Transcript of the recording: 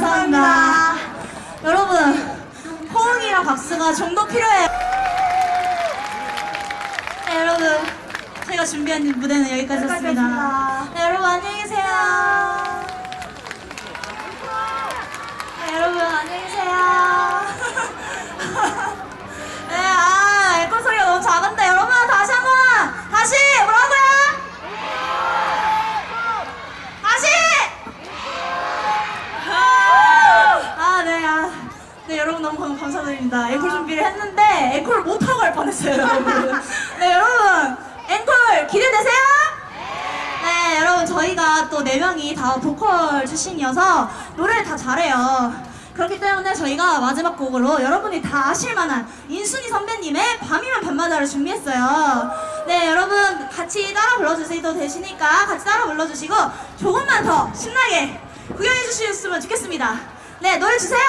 감사합니다. 여러분, 호응이랑 박수가 좀 더 필요해요. 네, 여러분, 제가 준비한 무대는 여기까지였습니다. 여기까지였습니다. 네, 여러분, 안녕히 계세요. 네, 여러분, 안녕히 계세요. 네, 아, 에코 소리가 너무 작은데, 여러분, 다시 한 번! 다시! 뭐라고요? 다시! 아, 네, 아. 네, 여러분 너무 감- 감사드립니다. 앵콜 준비를 했는데, 앵콜을 못하고 할 뻔했어요, 여러분. 네, 여러분, 앵콜 기대되세요? 네, 여러분, 저희가 또 네 명이 다 보컬 출신이어서 노래를 다 잘해요. 그렇기 때문에 저희가 마지막 곡으로 여러분이 다 아실 만한 인순이 선배님의 밤이면 밤마다를 준비했어요. 네, 여러분 같이 따라 불러주셔도 되시니까 같이 따라 불러주시고 조금만 더 신나게 구경해 주셨으면 좋겠습니다. 네, 노래 주세요!